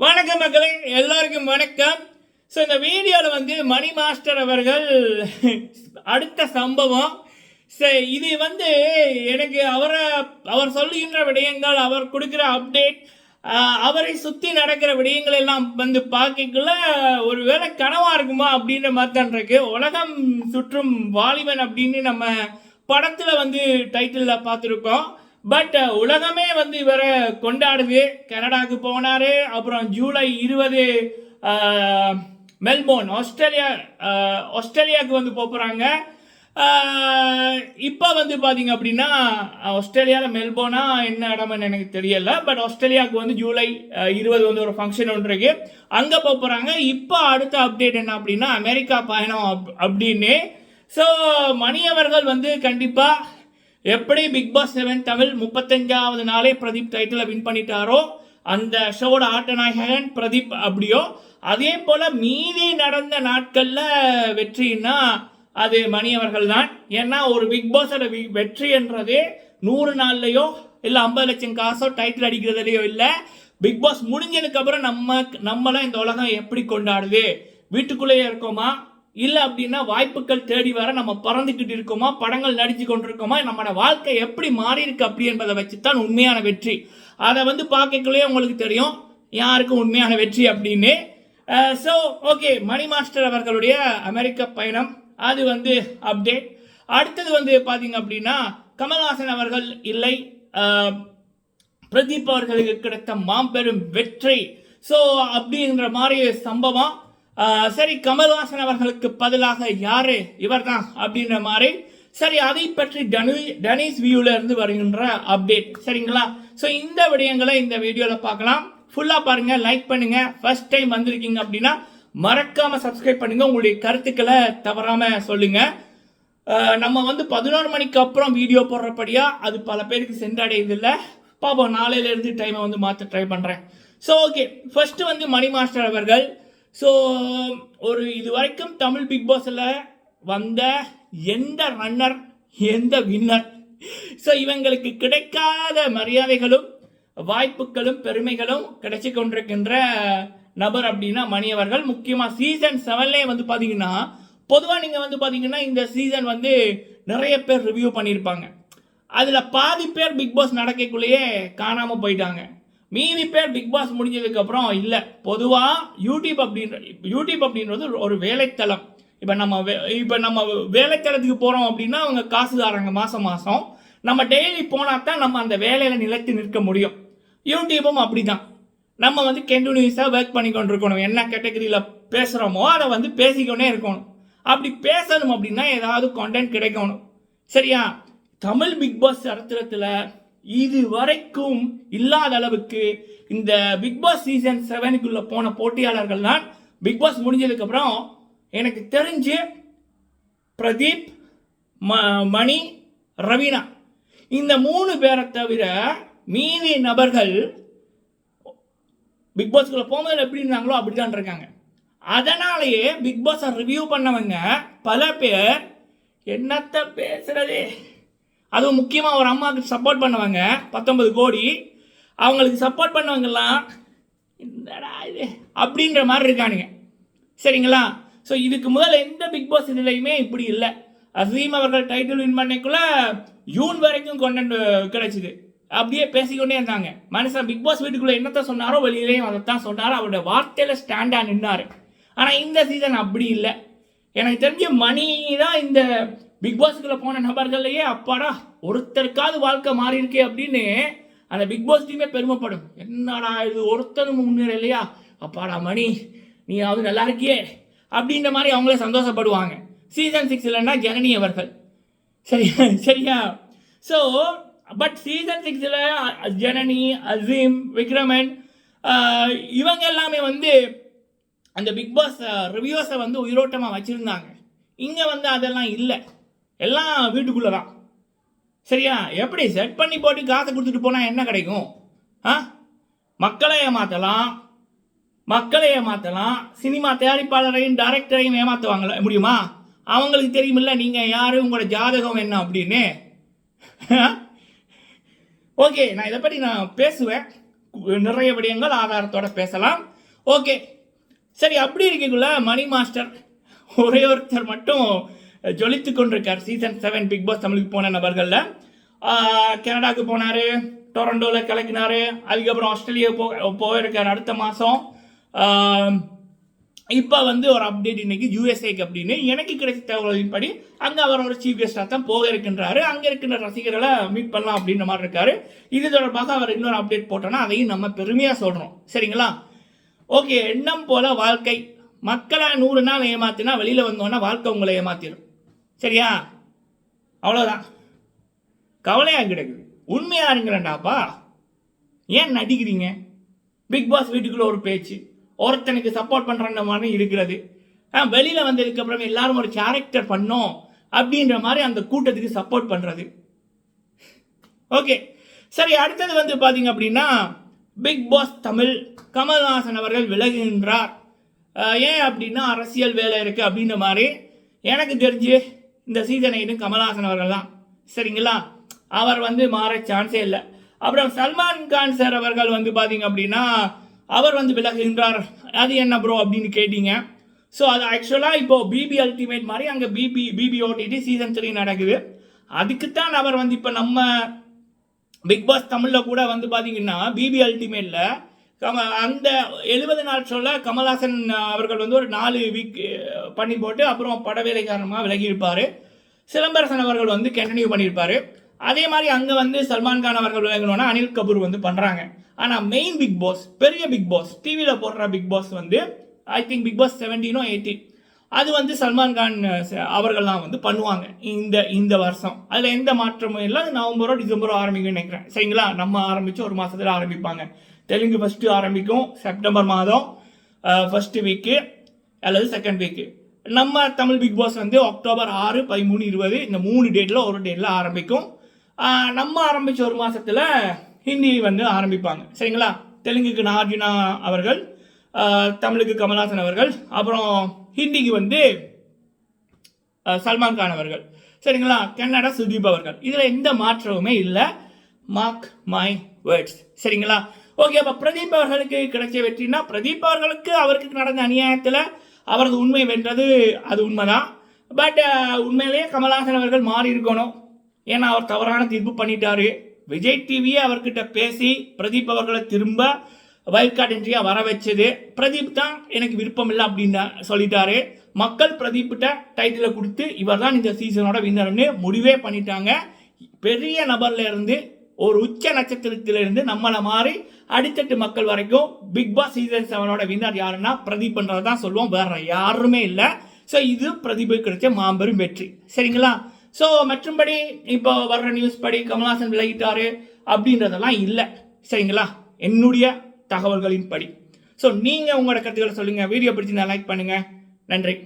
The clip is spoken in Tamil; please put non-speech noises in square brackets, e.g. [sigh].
வணக்கம் மக்களே எல்லாருக்கும் வணக்கம். ஸோ இந்த வீடியோவில் வந்து மணி மாஸ்டர் அவர்கள் [laughs] அடுத்த சம்பவம். ஸோ இது வந்து எனக்கு அவரை அவர் சொல்லுகின்ற விடயங்கள் அவர் கொடுக்குற அப்டேட் அவரை சுற்றி நடக்கிற விடயங்கள் எல்லாம் வந்து பார்க்கக்குள்ள ஒரு வேளை கனவாக இருக்குமா அப்படின்ற மாதிரி தான் இருக்கு. உலகம் சுற்றும் வாலிபன் அப்படின்னு நம்ம படத்தில் வந்து டைட்டிலில் பார்த்துருக்கோம். பட் uh, உலகமே வந்து இவரை கொண்டாடுது. கனடாவுக்கு போனார். அப்புறம் ஜூலை இருபது மெல்போர்ன் ஆஸ்திரேலியா ஆஸ்திரேலியாவுக்கு வந்து போக போகிறாங்க இப்போ வந்து பார்த்தீங்க அப்படின்னா ஆஸ்திரேலியாவில் மெல்போர்னா என்ன இடம்னு எனக்கு தெரியல. பட் ஆஸ்திரேலியாவுக்கு வந்து ஜூலை இருபது வந்து ஒரு ஃபங்க்ஷன் ஒன்று இருக்கு. அங்கே போக போகிறாங்க இப்போ அடுத்த அப்டேட் என்ன அப்படின்னா அமெரிக்கா பயணம் அப் அப்படின்னு. ஸோ மணியவர்கள் வந்து கண்டிப்பாக எப்படி பிக் பாஸ் செவன் தமிழ் முப்பத்தஞ்சாவது நாளே பிரதீப் டைட்டிலை வின் பண்ணிட்டாரோ அந்த ஷோட ஆட்டநாயகன் பிரதீப் அப்படியோ அதே போல் மீதி நடந்த நாட்களில் வெற்றின்னா அது மணி அவர்கள் தான். ஏன்னா ஒரு பிக் பாஸோட வெற்றி என்றது நூறு நாள்லையோ இல்லை ஐம்பது லட்சம் காசோ டைட்டில் அடிக்கிறதுலையோ இல்லை. பிக் பாஸ் முடிஞ்சதுக்கப்புறம் நம்ம நம்மளாம் இந்த உலகம் எப்படி கொண்டாடுது? வீட்டுக்குள்ளேயே இருக்கோமா? இல்லை அப்படின்னா வாய்ப்புகள் தேடி வர நம்ம பறந்துக்கிட்டு இருக்கோமா? படங்கள் நடிச்சு கொண்டிருக்கோமா? நம்மளோட வாழ்க்கை எப்படி மாறி இருக்கு அப்படி என்பதை வச்சு தான் உண்மையான வெற்றி. அதை வந்து பார்க்கக்குள்ளேயே உங்களுக்கு தெரியும். யாருக்கும் உண்மையான வெற்றி அப்படின்னு? ஸோ ஓகே மணி மாஸ்டர் அவர்களுடைய அமெரிக்க பயணம். அது வந்து அப்டேட் அடுத்தது வந்து பார்த்தீங்க அப்படின்னா கமல்ஹாசன் அவர்கள் இல்லை. பிரதீப் அவர்களுக்கு கிடைத்த மாபெரும் வெற்றி. ஸோ அப்படிங்கிற மாதிரி சம்பவம். சரி கமல்ஹாசன் அவர்களுக்கு பதிலாக யாரு? இவர்தான் அப்படின்ற மாதிரி. சரி அதை பற்றி டனு டனிஸ் வியூல இருந்து வருகின்ற அப்டேட் சரிங்களா? ஸோ இந்த விடயங்களை இந்த வீடியோவில் பார்க்கலாம். ஃபுல்லாக பாருங்க லைக் பண்ணுங்க. ஃபர்ஸ்ட் டைம் வந்திருக்கீங்க அப்படின்னா மறக்காம சப்ஸ்கிரைப் பண்ணுங்க. உங்களுடைய கருத்துக்களை தவறாம சொல்லுங்க. நம்ம வந்து பதினோரு மணிக்கு அப்புறம் வீடியோ போடுறபடியா அது பல பேருக்கு சென்றடையதில்லை. பாப்போம் நாளையிலேருந்து டைமை வந்து மாற்ற ட்ரை பண்ணுறேன் ஸோ ஓகே ஃபர்ஸ்ட் வந்து மணி மாஸ்டர் அவர்கள். ஸோ ஒரு இது வரைக்கும் தமிழ் பிக் பாஸில் வந்த எந்த ரன்னர் எந்த வின்னர் ஸோ இவங்களுக்கு கிடைக்காத மரியாதைகளும் வாய்ப்புகளும் பெருமைகளும் கிடைச்சி கொண்டிருக்கின்ற நபர் அப்படின்னா மணி அவர்கள். முக்கியமாக சீசன் செவன்லேயே வந்து பார்த்தீங்கன்னா பொதுவாக நீங்கள் வந்து பார்த்தீங்கன்னா இந்த சீசன் வந்து நிறைய பேர் ரிவ்யூ பண்ணியிருப்பாங்க அதில் பாதி பேர் பிக் பாஸ் நடக்கக்குள்ளேயே காணாமல் போயிட்டாங்க. மீதி பேர் பிக் பாஸ் முடிஞ்சதுக்கப்புறம் இல்லை. பொதுவாக யூடியூப் அப்படின்ற யூடியூப் அப்படின்றது ஒரு- வேலைத்தளம். இப்போ நம்ம இப்போ நம்ம வேலைத்தளத்துக்கு போகிறோம் அப்படின்னா அவங்க காசு தராங்க மாதம் மாதம் நம்ம டெய்லி போனால் தான் நம்ம அந்த வேலையில் நிலைத்து நிற்க முடியும். யூடியூபும் அப்படிதான். நம்ம வந்து கண்டினியூஸாக ஒர்க் பண்ணி கொண்டிருக்கணும். என்ன கேட்டகரியில் பேசுகிறோமோ அதை வந்து பேசிக்கொண்டே இருக்கணும். அப்படி பேசணும் அப்படின்னா ஏதாவது கண்டென்ட் கிடைக்கணும். சரியா? தமிழ் பிக் பாஸ் சரித்திரத்தில் இது வரைக்கும் இல்லாத அளவுக்கு இந்த பிக்பாஸ் சீசன் செவனுக்குள்ள போன போட்டியாளர்கள் தான் பிக் பாஸ் முடிஞ்சதுக்கப்புறம் எனக்கு தெரிஞ்சு பிரதீப் ம மணி ரவீனா. இந்த மூணு பேரை தவிர மீதி நபர்கள் பிக் போகும்போது எப்படி இருந்தாங்களோ அப்படி தான் இருக்காங்க. அதனாலேயே பிக் பாஸை ரிவ்யூ பண்ணவங்க பல பேர் என்னத்தை பேசுறது? அதுவும் முக்கியமாக ஒரு அம்மாவுக்கு சப்போர்ட் பண்ணுவாங்க. பத்தொன்பது கோடி. அவங்களுக்கு சப்போர்ட் பண்ணவங்கெல்லாம் இந்தடா இது அப்படின்ற மாதிரி இருக்கானுங்க. சரிங்களா? ஸோ இதுக்கு முதல்ல எந்த பிக் பாஸ் இதுலையுமே இப்படி இல்லை. அசீம் அவர்கள் டைட்டில் வின் பண்ணக்குள்ள ஜூன் வரைக்கும் கொண்டு கிடைச்சிது. அப்படியே பேசிக்கொண்டே இருந்தாங்க. மனுஷன் பிக் பாஸ் வீட்டுக்குள்ளே என்னத்த சொன்னாரோ வெளியிலையும் அதை தான் சொன்னாரோ. அவருடைய வார்த்தையில் ஸ்டாண்டாக நின்னார். ஆனால் இந்த சீசன் அப்படி இல்லை. எனக்கு தெரிஞ்ச மணி தான் இந்த பிக் பாஸ்க்குள்ள போன நபர்கள்லையே அப்பாடா ஒருத்தருக்காவது வாழ்க்கை மாறி இருக்கே அப்படின்னு அந்த பிக் பாஸ் டீமே பெருமைப்படும். என்னடா இது ஒருத்தரும் முன்னேற இல்லையா அப்பாடா மணி நீயாவது நல்லா இருக்கியே அப்படின்ற மாதிரி அவங்களே சந்தோஷப்படுவாங்க. சீசன் சிக்ஸ் இல்லைன்னா ஜனனி அவர்கள். சரியா? சரியா ஸோ பட் சீசன் சிக்ஸில் ஜனனி அசீம் விக்ரமன் இவங்க எல்லாமே வந்து அந்த பிக் பாஸ் ரிவ்யூஸை வந்து உயிரோட்டமாக வச்சுருந்தாங்க. இங்கே வந்து அதெல்லாம் இல்லை. எல்லாம் வீட்டுக்குள்ளே தான் சரியா? எப்படி செட் பண்ணி போட்டு காசை கொடுத்துட்டு போனால் என்ன கிடைக்கும்? ஆ? மக்களை ஏமாற்றலாம் மக்களை ஏமாற்றலாம் சினிமா தயாரிப்பாளரையும் டைரக்டரையும் ஏமாற்றுவாங்கள முடியுமா? அவங்களுக்கு தெரியுமில்ல நீங்கள் யார் உங்களோட ஜாதகம் என்ன அப்படின்னு. ஓகே நான் இதை பற்றி நான் பேசுவேன். நிறைய விடயங்கள் ஆதாரத்தோட பேசலாம். ஓகே. சரி அப்படி இருக்கக்குள்ள மணி மாஸ்டர் ஒரே ஒருத்தர் மட்டும் ஜொலித்து கொண்டிருக்கார். சீசன் செவன் பிக் பாஸ் தமிழுக்கு போன நபர்களில். கனடாவுக்கு போனார் டொரண்டோவில் கலக்கினார் அதுக்கப்புறம் ஆஸ்திரேலியா போ போயிருக்கார் அடுத்த மாதம் இப்போ வந்து ஒரு அப்டேட் இன்னைக்கு யூஎஸ்ஏக்கு அப்படின்னு. எனக்கு கிடைச்ச தகவலின்படி அங்கே அவர் ஒரு சீஃப் கெஸ்டாக தான் போக இருக்கின்றாரு. அங்கே இருக்கின்ற ரசிகர்களை மீட் பண்ணலாம் அப்படின்ற மாதிரி இருக்காரு. இது தொடர்பாக அவர் இன்னொரு அப்டேட் போட்டோன்னா அதையும் நம்ம பெருமையாக சொல்கிறோம் சரிங்களா? ஓகே எண்ணம் போல வாழ்க்கை. மக்களை நூறு நாள் ஏமாத்தினா வெளியில் வந்தோன்னா வாழ்க்கை உங்களை ஏமாத்திடும் சரியா? அவ்வளோதான் கவலையாக கிடக்குது. உண்மையாக இருங்களேன்டாப்பா ஏன் நடிக்கிறீங்க? பிக் பாஸ் வீட்டுக்குள்ளே ஒரு பேச்சு. ஒருத்தனுக்கு சப்போர்ட் பண்ணுற மாதிரி இருக்கிறது. ஆ வெளியில் வந்ததுக்கப்புறம் எல்லாரும் ஒரு கேரக்டர் பண்ணோம் அப்படின்ற மாதிரி அந்த கூட்டத்துக்கு சப்போர்ட் பண்ணுறது ஓகே. சரி அடுத்தது வந்து பார்த்தீங்க அப்படின்னா பிக் பாஸ் தமிழ் கமல்ஹாசன் அவர்கள் விலகுகின்றார். ஏன் அப்படின்னா அரசியல் வேலை இருக்குது அப்படின்ற மாதிரி எனக்கு தெரிஞ்சு இந்த சீசனை இன்னும் கமல்ஹாசன் அவர்கள் தான். சரிங்களா? அவர் வந்து மாற சான்ஸே இல்லை. அப்புறம் சல்மான் கான் சார் அவர்கள் வந்து பார்த்தீங்க அப்படின்னா அவர் வந்து விலகுகின்றார். அது என்ன ப்ரோ அப்படின்னு கேட்டீங்க. ஸோ அது ஆக்சுவலாக இப்போது பிபி அல்டிமேட் மாதிரி அங்கே BB BB OTT season three நடக்குது. அதுக்குத்தான் அவர் வந்து இப்போ நம்ம பிக் பாஸ் தமிழில் கூட வந்து பார்த்தீங்கன்னா பிபி அல்டிமேட்டில் அந்த எழுபது நாள் சொல்ல கமல்ஹாசன் அவர்கள் வந்து ஒரு நாலு வீக் பண்ணி போட்டு அப்புறம் படவேலை காரணமாக விலகி இருப்பார் சிலம்பரசன் அவர்கள் வந்து கண்டினியூ பண்ணியிருப்பார். அதே மாதிரி அங்கே வந்து சல்மான் கான் அவர்கள் விலகணும்னா அனில் கபூர் வந்து பண்ணுறாங்க ஆனால் மெயின் பிக் பாஸ் பெரிய பிக் பாஸ் டிவியில் போடுற பிக் பாஸ் வந்து ஐ திங்க் பிக் பாஸ் செவன்டீனோ எயிட்டீன் அது வந்து சல்மான் கான் அவர்கள்லாம் வந்து பண்ணுவாங்க இந்த இந்த வருஷம். அதில் எந்த மாற்றமும் இல்லை. அது நவம்பரோ டிசம்பரோ ஆரம்பிக்கும்னு நினைக்கிறேன். சரிங்களா? நம்ம ஆரம்பித்து ஒரு மாதத்தில் ஆரம்பிப்பாங்க. தெலுங்கு ஃபஸ்ட்டு ஆரம்பிக்கும் செப்டம்பர் மாதம் ஃபஸ்ட்டு வீக்கு அல்லது செகண்ட் வீக்கு நம்ம தமிழ் பிக் பாஸ் வந்து அக்டோபர் ஆறு பதிமூணு இருபது இந்த மூணு டேட்டில் ஒரு டேட்டில் ஆரம்பிக்கும். நம்ம ஆரம்பித்த ஒரு மாதத்தில் ஹிந்தி வந்து ஆரம்பிப்பாங்க. சரிங்களா? தெலுங்குக்கு நார்ஜுனா அவர்கள் தமிழுக்கு கமல்ஹாசன் அவர்கள் அப்புறம் ஹிந்திக்கு வந்து சல்மான் கான் அவர்கள். சரிங்களா? கன்னடா சுதீப் அவர்கள். இதில் எந்த மாற்றமுமே இல்லை. மார்க் மை வேர்ட்ஸ் சரிங்களா? ஓகே அப்போ பிரதீப் அவர்களுக்கு கிடைச்ச வெற்றினா பிரதீப் அவர்களுக்கு அவருக்கு நடந்த அநியாயத்தில் அவரது உண்மை வென்றது அது உண்மைதான். பட் உண்மையிலேயே கமல்ஹாசன் அவர்கள் மாறி இருக்கணும். ஏன்னா அவர் தவறான தீர்ப்பு பண்ணிட்டாரு. விஜய் டிவியே அவர்கிட்ட பேசி பிரதீப் அவர்களை திரும்ப வைல்ட் கார்டு என்ட்ரியாக வர வச்சது. பிரதீப் தான் எனக்கு விருப்பம் இல்லை அப்படின்னு சொல்லிட்டாரு. மக்கள் பிரதீப்கிட்ட டைட்டிலை கொடுத்து இவர் தான் இந்த சீசனோட வின்னர்னு முடிவே பண்ணிட்டாங்க. பெரிய நபர்ல இருந்து ஒரு உச்ச நட்சத்திரத்திலிருந்து நம்மளை மாறி அடித்தட்டு மக்கள் வரைக்கும் பிக் பாஸ் சீசன் செவனோட வின்னர் யாருன்னா பிரதீப்ன்றதை தான் சொல்லுவோம். வேற யாருமே இல்லை. ஸோ இது பிரதீபு கிடைச்ச மாபெரும் வெற்றி. சரிங்களா? ஸோ மற்றும்படி இப்போ வர்ற நியூஸ் படி கமல்ஹாசன் விலகிட்டாரு அப்படின்றதெல்லாம் இல்லை. சரிங்களா? என்னுடைய தகவல்களின் படி. ஸோ நீங்கள் உங்களோட கருத்துக்களை சொல்லுங்கள் வீடியோ பிடிச்சி லைக் பண்ணுங்கள் நன்றி.